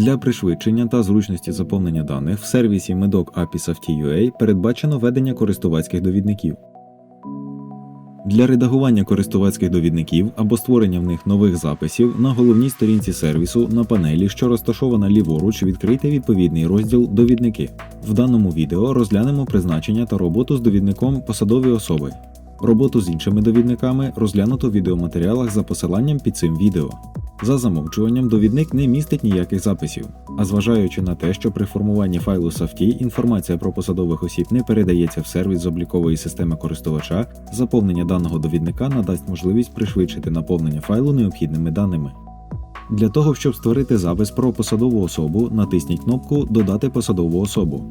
Для пришвидшення та зручності заповнення даних в сервісі Medoc API Safety.ua передбачено ведення користувацьких довідників. Для редагування користувацьких довідників або створення в них нових записів на головній сторінці сервісу на панелі, що розташована ліворуч, відкрийте відповідний розділ Довідники. В даному відео розглянемо призначення та роботу з довідником посадові особи. Роботу з іншими довідниками розглянуто в відеоматеріалах за посиланням під цим відео. За замовчуванням, довідник не містить ніяких записів. А зважаючи на те, що при формуванні файлу SAFTI інформація про посадових осіб не передається в сервіс з облікової системи користувача, заповнення даного довідника надасть можливість пришвидшити наповнення файлу необхідними даними. Для того, щоб створити запис про посадову особу, натисніть кнопку Додати посадову особу.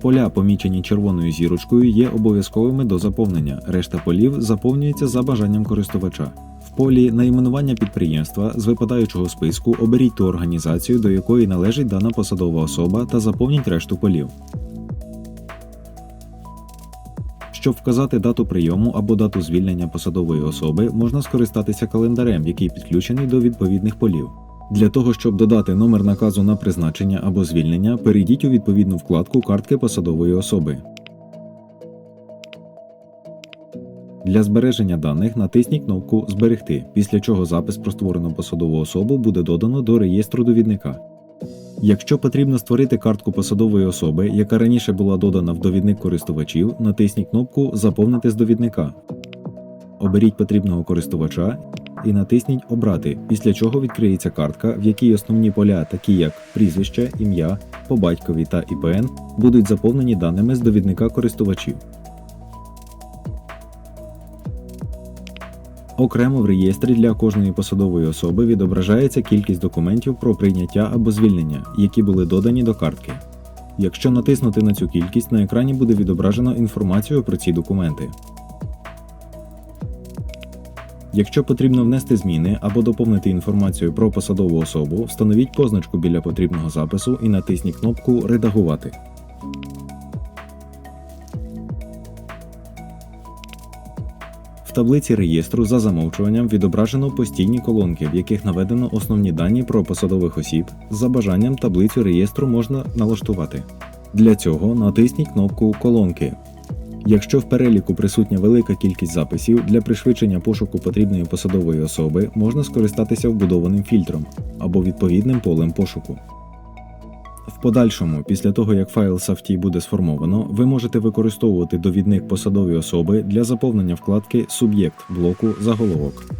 Поля, помічені червоною зірочкою, є обов'язковими до заповнення. Решта полів заповнюється за бажанням користувача. Полі найменування підприємства з випадаючого списку оберіть ту організацію, до якої належить дана посадова особа, та заповніть решту полів. Щоб вказати дату прийому або дату звільнення посадової особи, можна скористатися календарем, який підключений до відповідних полів. Для того, щоб додати номер наказу на призначення або звільнення, перейдіть у відповідну вкладку картки посадової особи. Для збереження даних натисніть кнопку Зберегти, після чого запис про створену посадову особу буде додано до реєстру довідника. Якщо потрібно створити картку посадової особи, яка раніше була додана в довідник користувачів, натисніть кнопку Заповнити з довідника. Оберіть потрібного користувача і натисніть Обрати, після чого відкриється картка, в якій основні поля, такі як прізвище, ім'я, по батькові та ІПН, будуть заповнені даними з довідника користувачів. Окремо в реєстрі для кожної посадової особи відображається кількість документів про прийняття або звільнення, які були додані до картки. Якщо натиснути на цю кількість, на екрані буде відображено інформацію про ці документи. Якщо потрібно внести зміни або доповнити інформацію про посадову особу, встановіть позначку біля потрібного запису і натисніть кнопку Редагувати. В таблиці реєстру за замовчуванням відображено постійні колонки, в яких наведено основні дані про посадових осіб. За бажанням таблицю реєстру можна налаштувати. Для цього натисніть кнопку Колонки. Якщо в переліку присутня велика кількість записів, для пришвидшення пошуку потрібної посадової особи можна скористатися вбудованим фільтром або відповідним полем пошуку. В подальшому, після того як файл SAFTI буде сформовано, ви можете використовувати довідник посадової особи для заповнення вкладки Суб'єкт блоку заголовок.